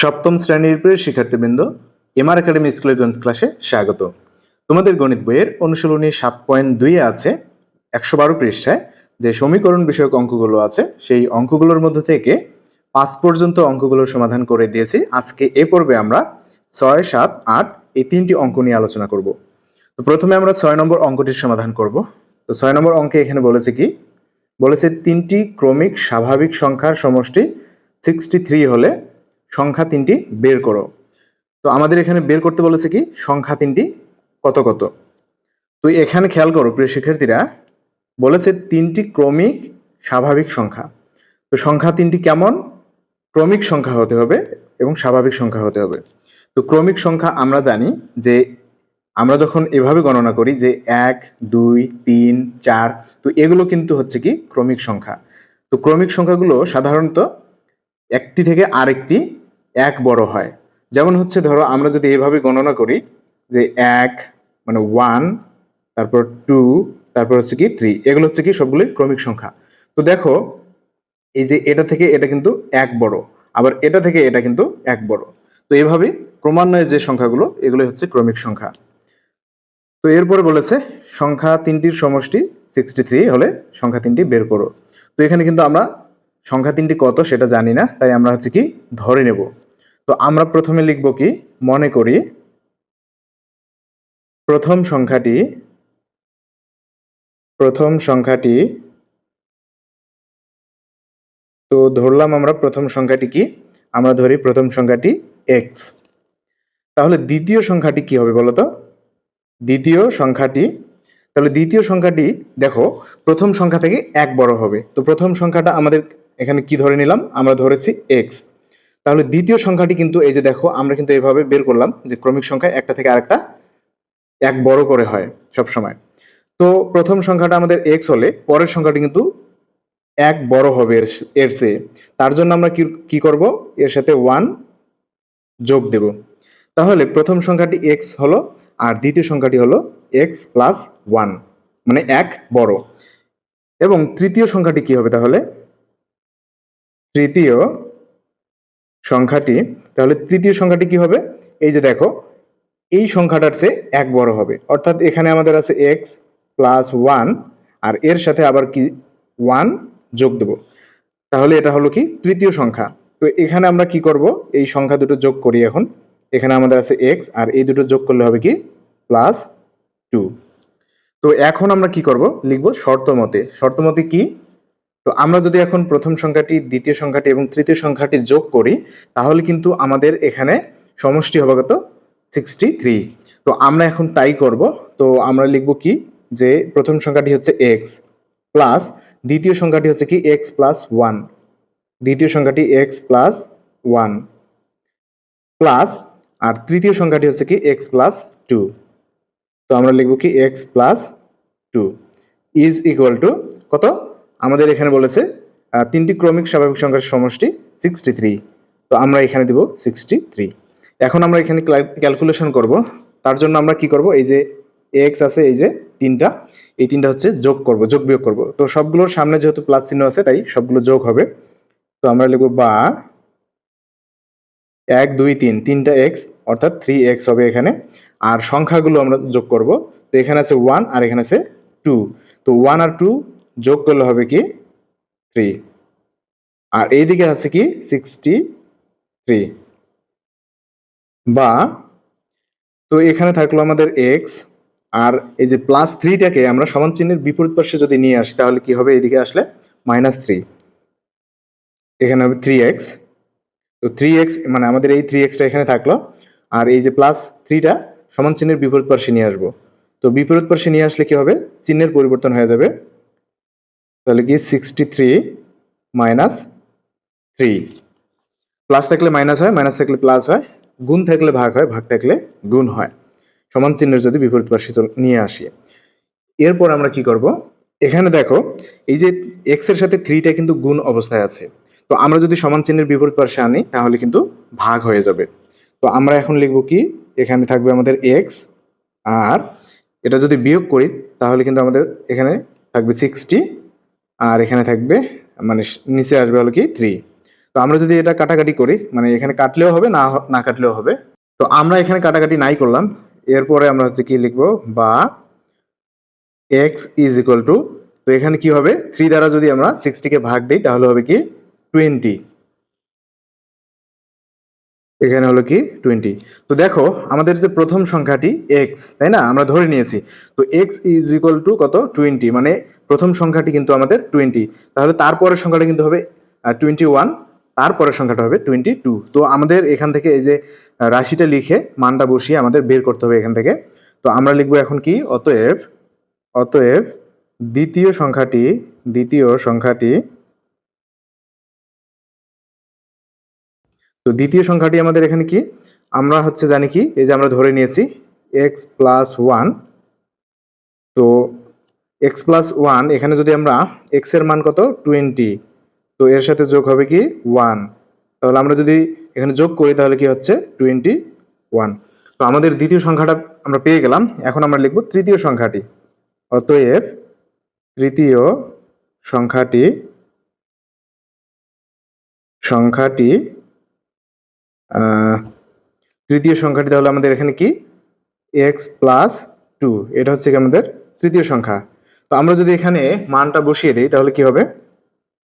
সপ্তম শ্রেণির প্রিয় শিক্ষার্থীবৃন্দ এমআর একাডেমি স্কুলের গণিত ক্লাসে স্বাগত। তোমাদের গণিত বইয়ের অনুশীলনী সাত পয়েন্ট দুইয়ে আছে একশো বারো পৃষ্ঠায়, যে সমীকরণ বিষয়ক অঙ্কগুলো আছে, সেই অঙ্কগুলোর মধ্যে থেকে পাঁচ পর্যন্ত অঙ্কগুলোর সমাধান করে দিয়েছি। আজকে এ পর্বে আমরা ছয়, সাত, আট এই তিনটি অঙ্ক নিয়ে আলোচনা করব। তো প্রথমে আমরা ছয় নম্বর অঙ্কটির সমাধান করব। তো ছয় নম্বর অঙ্কে এখানে বলেছে কি? বলেছে তিনটি ক্রমিক স্বাভাবিক সংখ্যার সমষ্টি সিক্সটি থ্রি হলে সংখ্যা তিনটি বের করো। তো আমাদের এখানে বের করতে বলেছে কি? সংখ্যা তিনটি কত কত? তো এখানে খেয়াল করো, প্রিয় শিক্ষার্থীরা, বলেছে তিনটি ক্রমিক স্বাভাবিক সংখ্যা। তো সংখ্যা তিনটি কেমন? ক্রমিক সংখ্যা হতে হবে এবং স্বাভাবিক সংখ্যা হতে হবে। তো ক্রমিক সংখ্যা আমরা জানি যে আমরা যখন এভাবে গণনা করি যে এক, দুই, তিন, চার, তো এগুলো কিন্তু হচ্ছে কি? ক্রমিক সংখ্যা। তো ক্রমিক সংখ্যাগুলো সাধারণত একটি থেকে আরেকটি এক বড় হয়। যেমন হচ্ছে ধরো আমরা যদি এভাবে গণনা করি যে এক মানে ওয়ান তারপর টু তারপর হচ্ছে কি থ্রি এগুলো হচ্ছে কি সবগুলোই ক্রমিক সংখ্যা। তো দেখো, এই যে এটা থেকে এটা কিন্তু এক বড়, আবার এটা থেকে এটা কিন্তু এক বড়। তো এইভাবে ক্রমান্বয়ে যে সংখ্যাগুলো এগুলো হচ্ছে ক্রমিক সংখ্যা। তো এরপরে বলেছে, সংখ্যা তিনটির সমষ্টি সিক্সটি থ্রি হলে সংখ্যা তিনটি বের করো। তো এখানে কিন্তু আমরা সংখ্যা তিনটি কত সেটা জানি না, তাই আমরা হচ্ছে কি ধরে নেব। তো আমরা প্রথমে লিখব কি, মনে করি প্রথম সংখ্যাটি প্রথম সংখ্যাটি, তো ধরলাম আমরা প্রথম সংখ্যাটি কি, আমরা ধরি প্রথম সংখ্যাটি এক্স তাহলে দ্বিতীয় সংখ্যাটি কি হবে বলতো? দ্বিতীয় সংখ্যাটি, তাহলে দ্বিতীয় সংখ্যাটি দেখো, প্রথম সংখ্যা থেকে এক বড় হবে। তো প্রথম সংখ্যাটা আমাদের এখানে কি ধরে নিলাম? আমরা ধরেছি এক্স তাহলে দ্বিতীয় সংখ্যাটি কিন্তু এই যে দেখো, আমরা কিন্তু এভাবে বের করলাম যে ক্রমিক সংখ্যা একটা থেকে আরেকটা এক বড় করে হয় সব সময় তো প্রথম সংখ্যাটা আমাদের এক্স হলে পরের সংখ্যাটি কিন্তু এক বড় হবে এর চেয়ে। তার জন্য আমরা কি কি করব? এর সাথে ওয়ান যোগ দেব। তাহলে প্রথম সংখ্যাটি এক্স হলো আর দ্বিতীয় সংখ্যাটি হলো এক্স প্লাস ওয়ান মানে এক বড়। এবং তৃতীয় সংখ্যাটি কি হবে তাহলে? তৃতীয় সংখ্যাটি, তাহলে তৃতীয় সংখ্যাটি কি হবে? এই যে দেখো, এই সংখ্যাটার চেয়ে এক বড় হবে। অর্থাৎ এখানে আমাদের আছে এক্স প্লাস ওয়ান আর এর সাথে আবার কি ওয়ান যোগ দেব। তাহলে এটা হলো কি? তৃতীয় সংখ্যা। তো এখানে আমরা কি করব? এই সংখ্যা দুটো যোগ করি এখন। এখানে আমাদের আছে এক্স আর এই দুটো যোগ করলে হবে কি? প্লাস টু তো এখন আমরা কি করব? লিখব শর্ত মতে। শর্ত মতে কি? তো আমরা যদি এখন প্রথম সংখ্যাটি, দ্বিতীয় সংখ্যাটি এবং তৃতীয় সংখ্যাটি যোগ করি, তাহলে কিন্তু আমাদের এখানে সমষ্টি হবে কত সিক্সটি থ্রি তো আমরা এখন তাই করব। তো আমরা লিখব কি? যে প্রথম সংখ্যাটি হচ্ছে এক্স প্লাস দ্বিতীয় সংখ্যাটি হচ্ছে কি? এক্স প্লাস ওয়ান দ্বিতীয় সংখ্যাটি এক্স প্লাস ওয়ান প্লাস আর তৃতীয় সংখ্যাটি হচ্ছে কি? এক্স প্লাস টু তো আমরা লিখব কি? X plus two is equal to কত? আমাদের এখানে বলেছে তিনটি ক্রমিক স্বাভাবিক সংখ্যার সমষ্টি সিক্সটি থ্রি তো আমরা এখানে দিব সিক্সটি থ্রি এখন আমরা এখানে ক্যালকুলেশন করব, তার জন্য আমরা কি করব, এই যে এক্স আছে, এই যে তিনটা, এই তিনটা হচ্ছে যোগ করব, যোগ বিয়োগ করব। তো সবগুলোর সামনে যেহেতু প্লাস চিহ্ন আছে, তাই সবগুলো যোগ হবে। তো আমরা লিখব বা এক, দুই, তিন, তিনটা এক্স অর্থাৎ থ্রি এক্স হবে এখানে। আর সংখ্যাগুলো আমরা যোগ করব। তো এখানে আছে ওয়ান আর এখানে আছে টু তো ওয়ান আর টু যোগ করলে হবে কি থ্রি আর এইদিকে আছে কি সিক্সটি থ্রি বা, তো এখানে থাকল আমাদের এক্স আর এই যে প্লাস থ্রিটাকে আমরা সমান চিহ্নের বিপরীত পাশে যদি নিয়ে আসি, তাহলে কি হবে? এদিকে আসলে মাইনাস থ্রি এখানে হবে থ্রি এক্স তো থ্রি এক্স মানে আমাদের এই থ্রি এক্সটা এখানে থাকল। আর এই যে প্লাস থ্রিটা সমান চিহ্নের বিপরীত পার্শ্বে নিয়ে আসব। তো বিপরীত পার্শ্বে নিয়ে আসলে কি হবে? চিহ্নের পরিবর্তন হয়ে যাবে তাহলে কি sixty three minus three plus থাকলে মাইনাস হয় মাইনাস থাকলে প্লাস হয়, গুণ থাকলে ভাগ হয়, ভাগ থাকলে গুণ হয়। সমান চিহ্নের যদি বিপরীত চল- নিয়ে আসি। এরপর আমরা কি করব? এখানে দেখো, এই যে এক্সের সাথে থ্রিটা কিন্তু গুণ অবস্থায় আছে। তো আমরা যদি সমান চিহ্নের বিপরীত পার্শ্বে আনি, তাহলে কিন্তু ভাগ হয়ে যাবে। তো আমরা এখন লিখব কি? এখানে থাকবে আমাদের এক্স আর এটা যদি বিয়োগ করি, তাহলে কিন্তু আমাদের এখানে থাকবে সিক্সটি আর এখানে থাকবে মানে নিচে আসবে হলো কি থ্রি তো আমরা যদি এটা কাটাকাটি করি মানে এখানে কাটলেও হবে, না না কাটলেও হবে। তো আমরা এখানে কাটাকাটি নাই করলাম। এরপরে আমরা হচ্ছে কি লিখব, বা এক্স ইজ ইকুয়াল টু তো এখানে কি হবে? থ্রি দ্বারা যদি আমরা সিক্সটিকে ভাগ দিই, তাহলে হবে কি টোয়েন্টি এখানে হলো কি? টোয়েন্টি তো দেখো, আমাদের যে প্রথম সংখ্যাটি এক্স তাই না? আমরা ধরে নিয়েছি। তো এক্স ইজ ইকুয়াল টু কত? টোয়েন্টি মানে প্রথম সংখ্যাটি কিন্তু আমাদের টোয়েন্টি তাহলে তারপরের সংখ্যাটা কিন্তু হবে টোয়েন্টি ওয়ান তারপরের সংখ্যাটা হবে টোয়েন্টি টু তো আমাদের এখান থেকে এই যে রাশিটা লিখে মানটা বসিয়ে আমাদের বের করতে হবে এখান থেকে। তো আমরা লিখব এখন কি? অতএব অতএব দ্বিতীয় সংখ্যাটি দ্বিতীয় সংখ্যাটি তো দ্বিতীয় সংখ্যাটি আমাদের এখানে কি? আমরা হচ্ছে জানি কি? এই যে আমরা ধরে নিয়েছি এক্স প্লাস ওয়ান তো এক্স প্লাস ওয়ান এখানে যদি আমরা এক্সের মান কত? টোয়েন্টি তো এর সাথে যোগ হবে কি? ওয়ান তাহলে আমরা যদি এখানে যোগ করি, তাহলে কি হচ্ছে? টোয়েন্টি ওয়ান তো আমাদের দ্বিতীয় সংখ্যাটা আমরা পেয়ে গেলাম। এখন আমরা লিখব তৃতীয় সংখ্যাটি। অতএব তৃতীয় সংখ্যাটি সংখ্যাটি তৃতীয় সংখ্যাটি তাহলে আমাদের এখানে কি? এক্স প্লাস টু এটা হচ্ছে কি আমাদের তৃতীয় সংখ্যা। তো আমরা যদি এখানে মানটা বসিয়ে দিই, তাহলে কি হবে?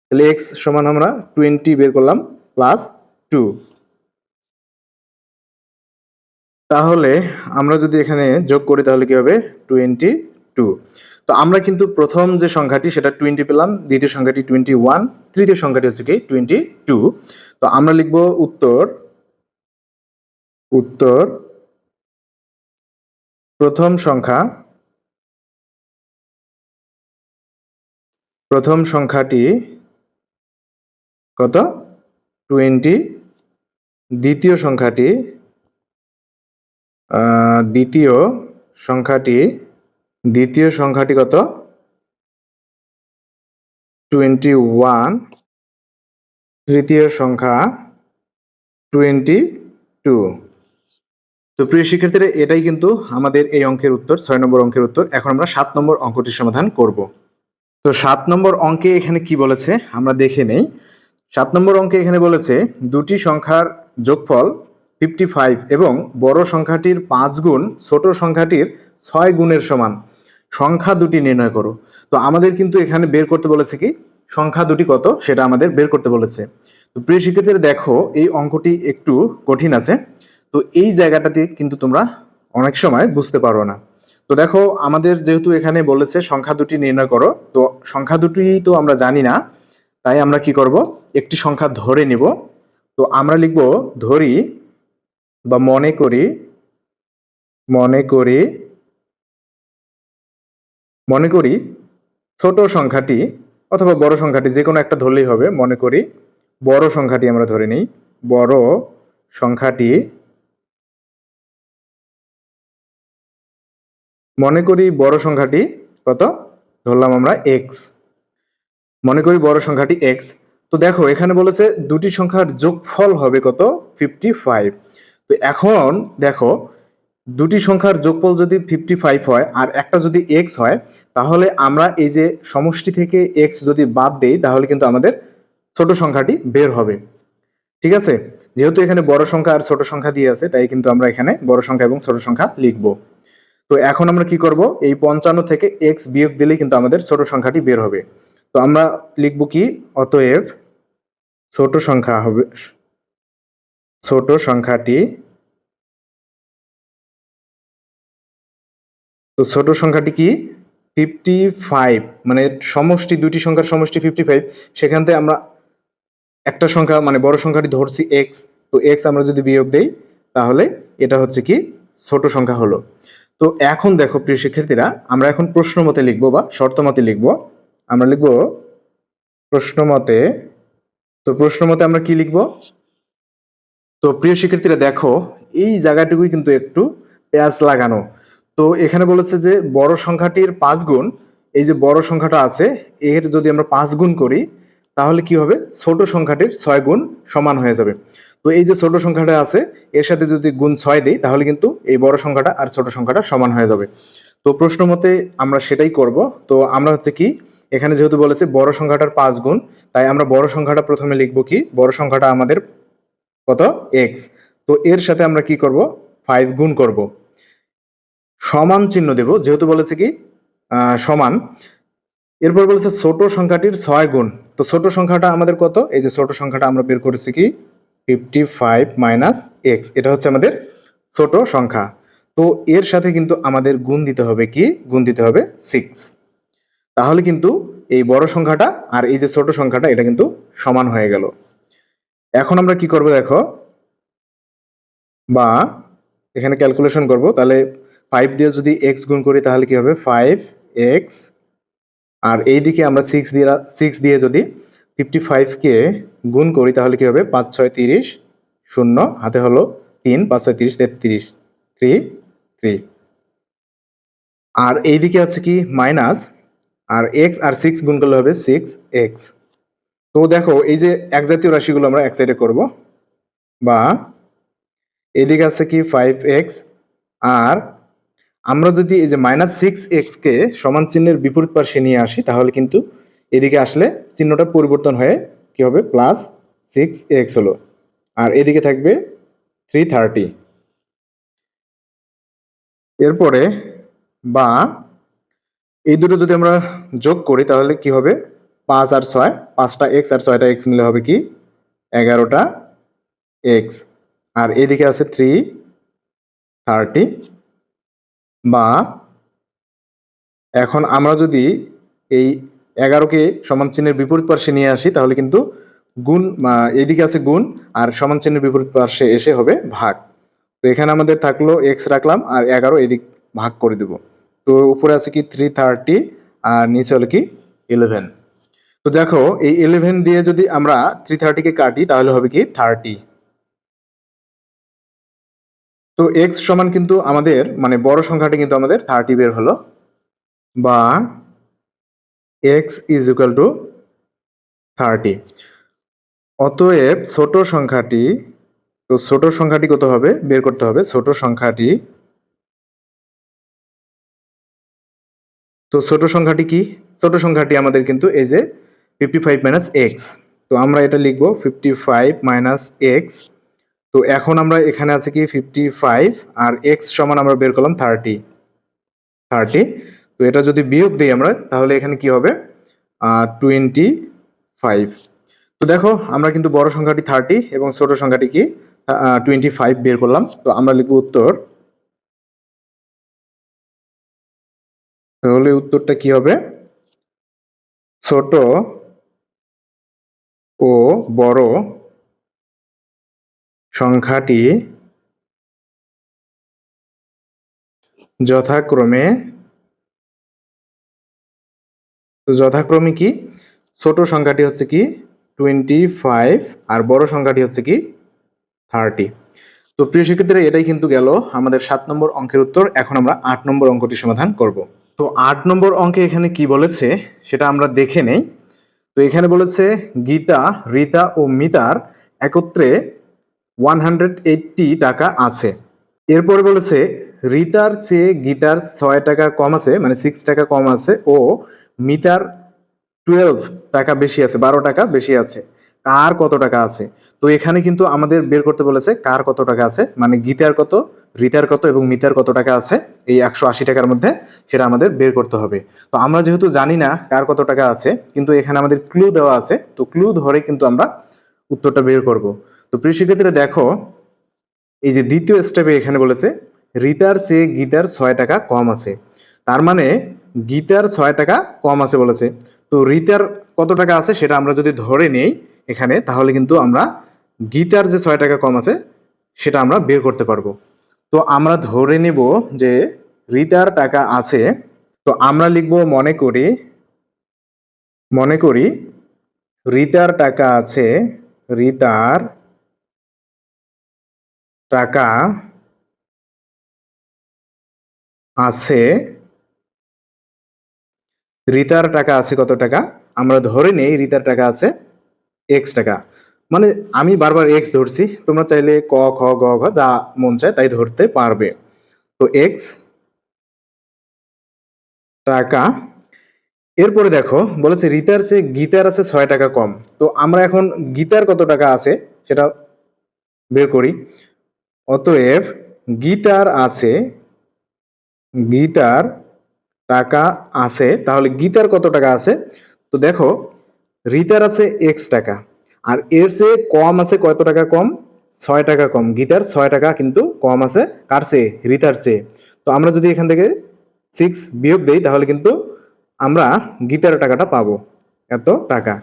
তাহলে এক্স সমান আমরা টোয়েন্টি বের করলাম প্লাস টু তাহলে আমরা যদি এখানে যোগ করি, তাহলে কি হবে? টোয়েন্টি টু তো আমরা কিন্তু প্রথম যে সংখ্যাটি, সেটা টোয়েন্টি পেলাম, দ্বিতীয় সংখ্যাটি টোয়েন্টি ওয়ান তৃতীয় সংখ্যাটি হচ্ছে কি টোয়েন্টি টু তো আমরা লিখব উত্তর উত্তর। প্রথম সংখ্যা। প্রথম সংখ্যাটি কত? টোয়েন্টি দ্বিতীয় সংখ্যাটি দ্বিতীয় সংখ্যাটি দ্বিতীয় সংখ্যাটি কত? টোয়েন্টি ওয়ান তৃতীয় সংখ্যা টোয়েন্টি টু তো প্রিয় শিক্ষার্থীরা, এটাই কিন্তু আমাদের এই অঙ্কের উত্তর, ছয় নম্বর অঙ্কের উত্তর। এখন আমরা সাত নম্বর অঙ্কটি সমাধান করব। তো সাত নম্বর অঙ্কে এখানে কি বলেছে? আমরা দেখে নেই। সাত নম্বর অঙ্কে এখানে বলেছে, দুটি সংখ্যার যোগফল ফিফটি ফাইভ এবং বড় সংখ্যাটির পাঁচ গুণ, ছোট সংখ্যাটির ছয় গুণের সমান। সংখ্যা দুটি নির্ণয় করো। তো আমাদের কিন্তু এখানে বের করতে বলেছে কি? সংখ্যা দুটি কত? সেটা আমাদের বের করতে বলেছে। তো প্রিয় শিক্ষার্থীরা, দেখো, এই অঙ্কটি একটু কঠিন আছে। তো এই জায়গাটাতে কিন্তু তোমরা অনেক সময় বুঝতে পারো না। তো দেখো, আমাদের যেহেতু এখানে বলেছে সংখ্যা দুটি নির্ণয় করো, তো সংখ্যা দুটি তো আমরা জানি না, তাই আমরা কি করব? একটি সংখ্যা ধরে নিব। তো আমরা লিখব ধরি বা মনে করি মনে করি মনে করি ছোট সংখ্যাটি অথবা বড় সংখ্যাটি, যে কোনো একটা ধরলেই হবে, মনে করি বড় সংখ্যাটি আমরা ধরে নিই। বড় সংখ্যাটি মনে করি বড় সংখ্যাটি কত? ধরলাম আমরা এক্স মনে করি বড় সংখ্যাটি এক্স তো দেখো, এখানে বলেছে দুটি সংখ্যার যোগফল হবে কত? ফিফটি ফাইভ তো এখন দেখো, দুটি সংখ্যার যোগফল যদি ফিফটি ফাইভ হয় আর একটা যদি এক্স হয়, তাহলে আমরা এই যে সমষ্টি থেকে এক্স যদি বাদ দেই, তাহলে কিন্তু আমাদের ছোট সংখ্যাটি বের হবে। ঠিক আছে? যেহেতু এখানে বড় সংখ্যা আর ছোট সংখ্যা দিয়ে আছে, তাই কিন্তু আমরা এখানে বড় সংখ্যা এবং ছোট সংখ্যা লিখব। তো এখন আমরা কি করব? এই পঞ্চান্ন থেকে এক্স বিয়োগ দিলেই কিন্তু আমাদের ছোট সংখ্যাটি বের হবে। তো আমরা লিখব কি? অতএব ছোট সংখ্যা হবে, ছোট সংখ্যাটি, তো ছোট সংখ্যাটি কি? ফিফটি ফাইভ মানে সমষ্টি দুটি সংখ্যার সমষ্টি ফিফটি ফাইভ সেখান থেকে আমরা একটা সংখ্যা মানে বড় সংখ্যাটি ধরছি এক্স তো এক্স আমরা যদি বিয়োগ দেই, তাহলে এটা হচ্ছে কি? ছোট সংখ্যা হলো। তো এখন দেখো প্রিয় শিক্ষার্থীরা, আমরা এখন প্রশ্ন মতে লিখব বা শর্ত মতে লিখব। আমরা লিখব প্রশ্ন মতে তো প্রশ্ন মতে আমরা কি লিখব? তো প্রিয় শিক্ষার্থীরা দেখো, এই জায়গাটুকুই কিন্তু একটু পেঁয়াজ লাগানো। তো এখানে বলেছে যে বড় সংখ্যাটির পাঁচ গুণ, এই যে বড় সংখ্যাটা আছে, এর যদি আমরা পাঁচ গুণ করি, তাহলে কি হবে? ছোট সংখ্যাটির ছয় গুণ সমান হয়ে যাবে। তো এই যে ছোট সংখ্যাটা আছে, এর সাথে যদি গুণ ছয় দিই, তাহলে কিন্তু এই বড় সংখ্যাটা আর ছোট সংখ্যাটা সমান হয়ে যাবে। তো প্রশ্ন মতে আমরা সেটাই করব। তো আমরা হচ্ছে কি, এখানে যেহেতু বলেছে বড় সংখ্যাটার পাঁচ গুণ, তাই আমরা বড় সংখ্যাটা প্রথমে লিখব কি? বড় সংখ্যাটা আমাদের কত? এক্স তো এর সাথে আমরা কি করব? ফাইভ গুণ করব। সমান চিহ্ন দেব, যেহেতু বলেছে কি? সমান। এরপর বলেছে ছোট সংখ্যাটির ছয় গুণ। তো ছোট সংখ্যাটা আমাদের কত? এই যে ছোট সংখ্যাটা আমরা বের করেছি কি? ফিফটি ফাইভ মাইনাস এক্স এটা হচ্ছে আমাদের ছোট সংখ্যা। তো এর সাথে কিন্তু আমাদের গুণ দিতে হবে কি? গুণ দিতে হবে সিক্স তাহলে কিন্তু এই বড় সংখ্যাটা আর এই যে ছোট সংখ্যাটা, এটা কিন্তু সমান হয়ে গেল। এখন আমরা কি করব দেখো? বা এখানে ক্যালকুলেশন করব। তাহলে ফাইভ দিয়ে যদি এক্স গুণ করি, তাহলে কি হবে? ফাইভ এক্স আর এইদিকে আমরা সিক্স দিয়ে সিক্স দিয়ে যদি ফিফটি ফাইভকে গুণ করি, তাহলে কি হবে? পাঁচ ছয় তিরিশ শূন্য, হাতে হলো তিন, পাঁচ ছয় তিরিশ, তেত্রিশ, থ্রি থ্রি। আর এইদিকে আছে কি? মাইনাস। আর এক্স আর সিক্স গুণ করলে হবে সিক্স এক্স। তো দেখো, এই যে এক জাতীয় রাশিগুলো আমরা এক সাইডে করব। বা এদিকে আছে কি? ফাইভ এক্স আর আমরা যদি এই যে মাইনাস সিক্স এক্সকে সমান চিহ্নের বিপরীত পার্শ্বে নিয়ে আসি, তাহলে কিন্তু এদিকে আসলে চিহ্নটা পরিবর্তন হয়ে কি হবে? প্লাস সিক্স এক্স হলো। আর এদিকে থাকবে থ্রি থার্টি এরপরে বা এই দুটো যদি আমরা যোগ করি, তাহলে কি হবে? পাঁচ আর ছয়, পাঁচটা এক্স আর ছয়টা এক্স মিলে হবে কি? এগারোটা এক্স আর এদিকে আছে থ্রি থার্টি বা এখন আমরা যদি এই এগারোকে সমান চিহ্নের বিপরীত পার্শ্বে নিয়ে আসি তাহলে কিন্তু গুণ আহ, এইদিকে আছে গুণ আর সমান চিহ্নের বিপরীত পার্শ্বে এসে হবে ভাগ। তো এখানে আমাদের থাকল এক্স রাখলাম আর এগারো এদিক ভাগ করে দেব। তো উপরে আছে কি থ্রি থার্টি আর নিচে হলো কি ইলেভেন তো দেখো এই ইলেভেন দিয়ে যদি আমরা থ্রি থার্টিকে কাটি তাহলে হবে কি থার্টি তো এক্স সমান কিন্তু আমাদের মানে বড় সংখ্যাটি কিন্তু আমাদের থার্টি বের হলো। বা x is equal to thirty অতএব ছোট সংখ্যাটি, তো ছোট সংখ্যাটি কত হবে? বের করতে হবে ছোট সংখ্যাটি। তো ছোট সংখ্যাটি কি? ছোট সংখ্যাটি আমাদের কিন্তু এই যে ফিফটি ফাইভ মাইনাস এক্স তো আমরা এটা লিখব ফিফটি ফাইভ মাইনাস এক্স তো এখন আমরা এখানে আছে কি ফিফটি ফাইভ আর এক্স সমান আমরা বের করলাম থার্টি থার্টি তো এটা যদি বিয়োগ দিই আমরা, তাহলে এখানে কি হবে? টোয়েন্টি ফাইভ তো দেখো, আমরা কিন্তু বড় সংখ্যাটি থার্টি এবং ছোট সংখ্যাটি কি? টোয়েন্টি ফাইভ বের করলাম। তো আমরা লিখব উত্তর। তাহলে উত্তরটা কি হবে? ছোট ও বড় সংখ্যাটি যথাক্রমে তো যথাক্রমে কি? ছোট সংখ্যাটি হচ্ছে কি? টোয়েন্টি ফাইভ আর বড় সংখ্যাটি হচ্ছে কি? থার্টি তো প্রিয় শিক্ষার্থীরা, এটাই কিন্তু গেল আমাদের সাত নম্বর অঙ্কের উত্তর। এখন আমরা আট নম্বর অঙ্কটি সমাধান করব। তো আট নম্বর অঙ্কে এখানে কি বলেছে? সেটা আমরা দেখে নেই। তো এখানে বলেছে, গীতা, রীতা ও মিতার একত্রে ওয়ান টাকা আছে। এরপরে বলেছে, রিতার চেয়ে গীতার ছয় টাকা কম আছে মানে সিক্স টাকা কম আছে, ও মিটার টুয়েলভ টাকা বেশি আছে, বারো টাকা বেশি আছে। কার কত টাকা আছে? তো এখানে কিন্তু আমাদের বের করতে বলেছে কার কত টাকা আছে মানে গীতার কত রিতার কত এবং মিতার কত টাকা আছে, এই একশো আশি টাকার মধ্যে সেটা আমাদের বের করতে হবে। তো আমরা যেহেতু জানি না কার কত টাকা আছে, কিন্তু এখানে আমাদের ক্লু দেওয়া আছে, তো ক্লু ধরে কিন্তু আমরা উত্তরটা বের করব। তো প্রিয় শিক্ষার্থীরা, দেখো, এই যে দ্বিতীয় স্টেপে এখানে বলেছে রিতার চেয়ে গীতার ছয় টাকা কম আছে। তার মানে গীতার ছয় টাকা কম আছে বলেছে। তো রিতার কত টাকা আছে সেটা আমরা যদি ধরে নেই এখানে, তাহলে কিন্তু আমরা গীতার যে ছয় টাকা কম আছে সেটা আমরা বের করতে পারব। তো আমরা ধরে নেব যে রিতার টাকা আছে, তো আমরা লিখব মনে করি মনে করি রিতার টাকা আছে রিতার টাকা আছে রিতার টাকা আছে কত টাকা? আমরা ধরে নেই রিতার টাকা আছে এক্স টাকা। মানে আমি বারবার এক্স ধরছি, তোমরা চাইলে ক, খ, গ, ঘ, যা মন চায় তাই ধরতে পারবে। তো এক্স টাকা, এরপরে দেখো, বলেছে রিতার চেয়ে গীতার আছে ছয় টাকা কম। তো আমরা এখন গীতার কত টাকা আছে সেটা বের করি। অতএব গীতার আছে, গীতার টাকা আছে, তাহলে গীতার কত টাকা আছে? তো দেখো রিতার আছে এক্স টাকা, আর এর চেয়ে কম আছে কত টাকা কম? ছয় টাকা কম। গীতার ছয় টাকা, কিন্তু কম আছে কার চেয়ে? রিতার চেয়ে। তো আমরা যদি এখান থেকে সিক্স বিয়োগ দেই, তাহলে কিন্তু আমরা গীতার টাকাটা পাবো, এত টাকা।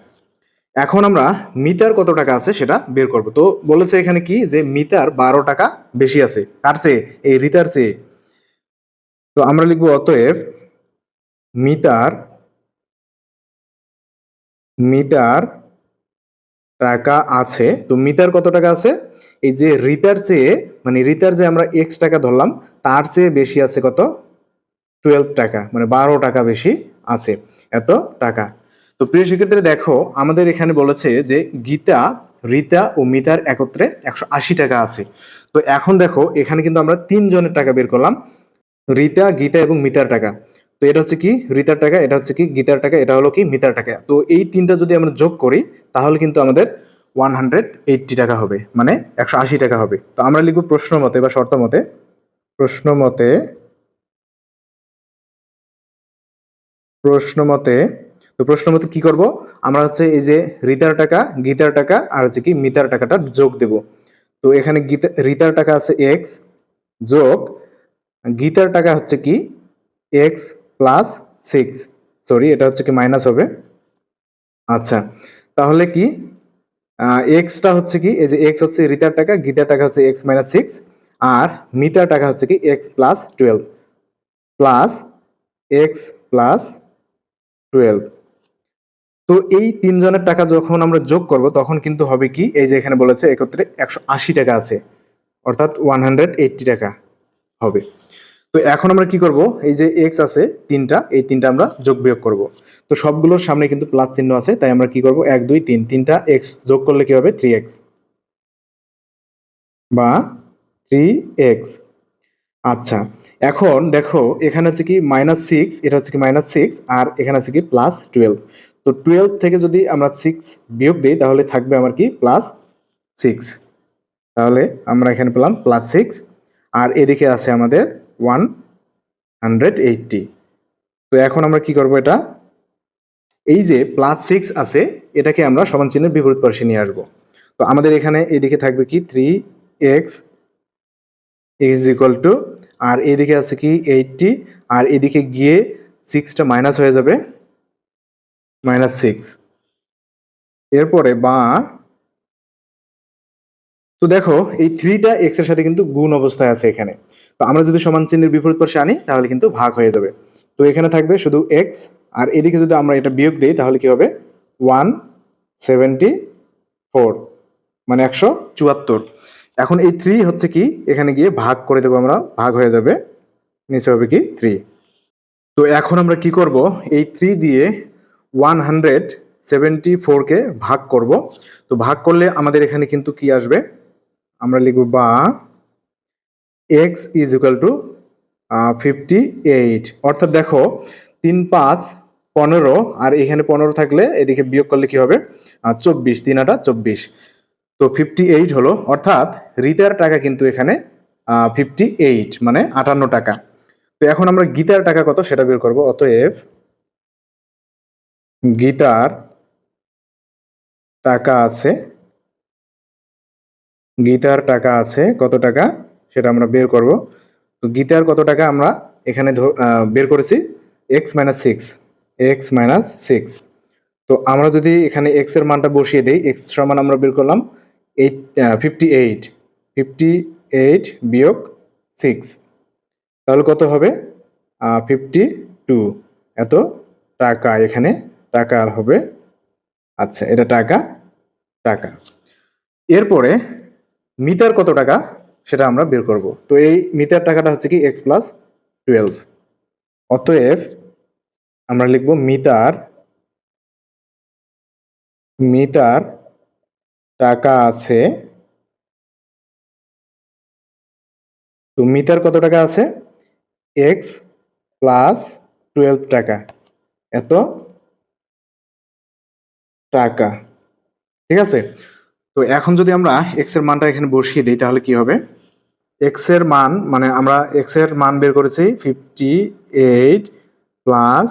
এখন আমরা মিটার কত টাকা আছে সেটা বের করব। তো বলেছে এখানে কি? যে মিতার বারো টাকা বেশি আছে, কার চেয়ে? এই রিতার চেয়ে। তো আমরা লিখব অতএব মিটার মিটার টাকা আছে। তো মিটার কত টাকা আছে? এই যে রিটার চেয়ে মানে রিটার যে আমরা এক্স টাকা ধরলাম, তার চেয়ে বেশি আছে কত? টুয়েলভ টাকা মানে বারো টাকা বেশি আছে। এত টাকা। তো প্রিয় শিক্ষার্থীরা, দেখো, আমাদের এখানে বলেছে যে গীতা রিতা ও মিতার একত্রে একশো আশি টাকা আছে। তো এখন দেখো, এখানে কিন্তু আমরা তিনজনের টাকা বের করলাম। রিতা গীতা এবং মিতার টাকা। তো এটা হচ্ছে কি রিতার টাকা, এটা হচ্ছে কি গীতার টাকা, এটা হলো কি মিতার টাকা। তো এই তিনটা যদি আমরা যোগ করি, তাহলে কিন্তু আমাদের ওয়ান হান্ড্রেড এইটটি টাকা হবে মানে একশো আশি টাকা হবে। তো আমরা লিখব প্রশ্ন মতে বা শর্ত মতে, প্রশ্ন মতে প্রশ্ন মতে, তো প্রশ্ন মতে কি করব? আমরা হচ্ছে এই যে রিতার টাকা, গীতার টাকা, আর হচ্ছে কি মিতার টাকাটা যোগ দেব। তো এখানে গীতা, রিতার টাকা আছে এক্স যোগ, গীতার টাকা হচ্ছে কি এক্স প্লাস সিক্স সরি এটা হচ্ছে কি মাইনাস হবে? আচ্ছা তাহলে কি? এক্সটা হচ্ছে কি? এই যে এক্স হচ্ছে রিতার টাকা গীতার টাকা হচ্ছে এক্স মাইনাস সিক্স আর মিটার টাকা হচ্ছে কি x plus twelve plus x plus twelve তো এই তিনজনের টাকা যখন আমরা যোগ করব, তখন কিন্তু হবে কি? এই যে এখানে বলেছে, একত্রে একশো আশি টাকা আছে। অর্থাৎ ওয়ান টাকা হবে। তো এখন আমরা কি করব? এই যে এক্স আছে তিনটা, এই তিনটা আমরা যোগ বিয়োগ করব। তো সবগুলোর সামনে কিন্তু প্লাস চিহ্ন আছে, তাই আমরা কি করব? এক, দুই, তিন, তিনটা এক্স যোগ করলে কি হবে? থ্রি এক্স বা থ্রি এক্স আচ্ছা এখন দেখো, এখানে হচ্ছে কি মাইনাস সিক্স এটা হচ্ছে কি মাইনাস সিক্স আর এখানে আছে কি প্লাস টুয়েলভ তো টুয়েলভ থেকে যদি আমরা সিক্স বিয়োগ দিই, তাহলে থাকবে আমার কি প্লাস সিক্স তাহলে আমরা এখানে পেলাম প্লাস সিক্স আর এদিকে আছে আমাদের ওয়ান হান্ড্রেড এইটটি তো এখন আমরা কি করব এটা? এই যে প্লাস সিক্স আছে, এটাকে আমরা সমান চিহ্নের বিপরীত পাশে নিয়ে আসব। তো আমাদের এখানে এদিকে থাকবে কি? Three x is equal to আর এদিকে আছে কি? এইটটি আর এদিকে গিয়ে সিক্সটা মাইনাস হয়ে যাবে মাইনাস সিক্স এরপরে বা তো দেখো, এই থ্রিটা এক্সের সাথে কিন্তু গুণ অবস্থায় আছে এখানে। তো আমরা যদি সমান চিহ্নের বিপরীত পাশে আনি, তাহলে কিন্তু ভাগ হয়ে যাবে। তো এখানে থাকবে শুধু এক্স আর এদিকে যদি আমরা এটা বিয়োগ দিই, তাহলে কি হবে? ওয়ান সেভেন্টি ফোর মানে একশো চুয়াত্তর। এখন এই থ্রি হচ্ছে কি? এখানে গিয়ে ভাগ করে দেবো আমরা, ভাগ হয়ে যাবে। নিচে হবে কি? থ্রি তো এখন আমরা কি করব? এই থ্রি দিয়ে ওয়ান হান্ড্রেড সেভেন্টি ফোরকে ভাগ করব। তো ভাগ করলে আমাদের এখানে কিন্তু কি আসবে? আমরা লিখব বা x is equal to fifty eight অর্থাৎ দেখো, তিন পাঁচ পনেরো, আর এখানে পনেরো থাকলে এদিকে বিয়োগ করলে কি হবে? চব্বিশ, তিন আটা চব্বিশ। তো ফিফটি এইট হলো, অর্থাৎ রিতার টাকা কিন্তু এখানে ফিফটি এইট মানে আটান্ন টাকা। তো এখন আমরা গীতার টাকা কত সেটা বের করব? অতএব গীতার টাকা আছে গীতার টাকা আছে, কত টাকা? সেটা আমরা বের করব। তো গীতার কত টাকা আমরা এখানে বের করেছি? X minus six x minus six তো আমরা যদি এখানে এক্সের মানটা বসিয়ে দিই এক্স সমান আমরা বের করলাম eight fifty eight fifty eight বিয়োগ সিক্স তাহলে কত হবে? ফিফটি টু এত টাকা এখানে, টাকা হবে। আচ্ছা এটা টাকা টাকা। এরপরে মিটার কত টাকা সেটা আমরা বের করব। তো এই মিটার টাকাটা হচ্ছে কি এক্স প্লাস টুয়েলভ অতএব আমরা লিখব মিটার মিটার টাকা আছে, তো মিটার কত টাকা আছে? এক্স প্লাস টুয়েলভ টাকা। এত টাকা। ঠিক আছে? তো এখন যদি আমরা এক্সের মানটা এখানে বসিয়ে দিই, তাহলে কি হবে? এক্সের মান মানে আমরা এক্সের মান বের করেছি ফিফটি এইট প্লাস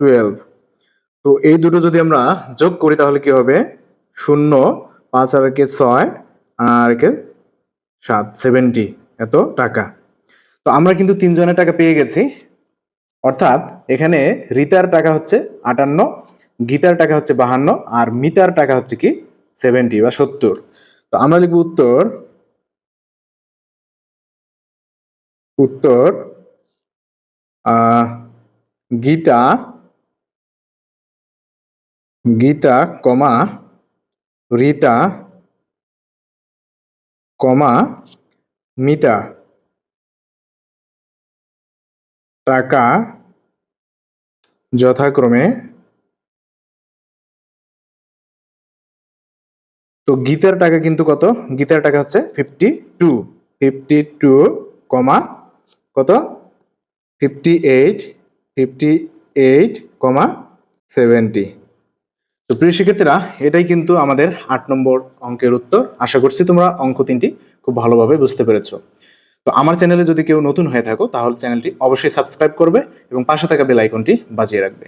টুয়েলভ তো এই দুটো যদি আমরা যোগ করি, তাহলে কি হবে? শূন্য, পাঁচ আর কে ছয় আর কে সাত সেভেন্টি এত টাকা। তো আমরা কিন্তু তিনজনের টাকা পেয়ে গেছি। অর্থাৎ এখানে রিতার টাকা হচ্ছে আটান্ন, গীতার টাকা হচ্ছে বাহান্ন, আর মিতার টাকা হচ্ছে কি সেভেন্টি বা সত্তর। তো আমরা লিখব উত্তর উত্তর গীতা গীতা কমা রিতা কমা মিতা টাকা, যথাক্রমে তো গীতার টাকা কিন্তু কত? গীতার টাকা হচ্ছে ফিফটি টু ফিফটি টু কমা কত? ফিফটি এইট ফিফটি এইট কমা সেভেন্টি তো প্রিয় শিক্ষার্থীরা, এটাই কিন্তু আমাদের আট নম্বর অঙ্কের উত্তর। আশা করছি তোমরা অঙ্ক তিনটি খুব ভালোভাবে বুঝতে পেরেছ। তো আমার চ্যানেলে যদি কেউ নতুন হয়ে থাকো, তাহলে চ্যানেলটি অবশ্যই সাবস্ক্রাইব করবে এবং পাশে থাকা বেল আইকনটি বাজিয়ে রাখবে।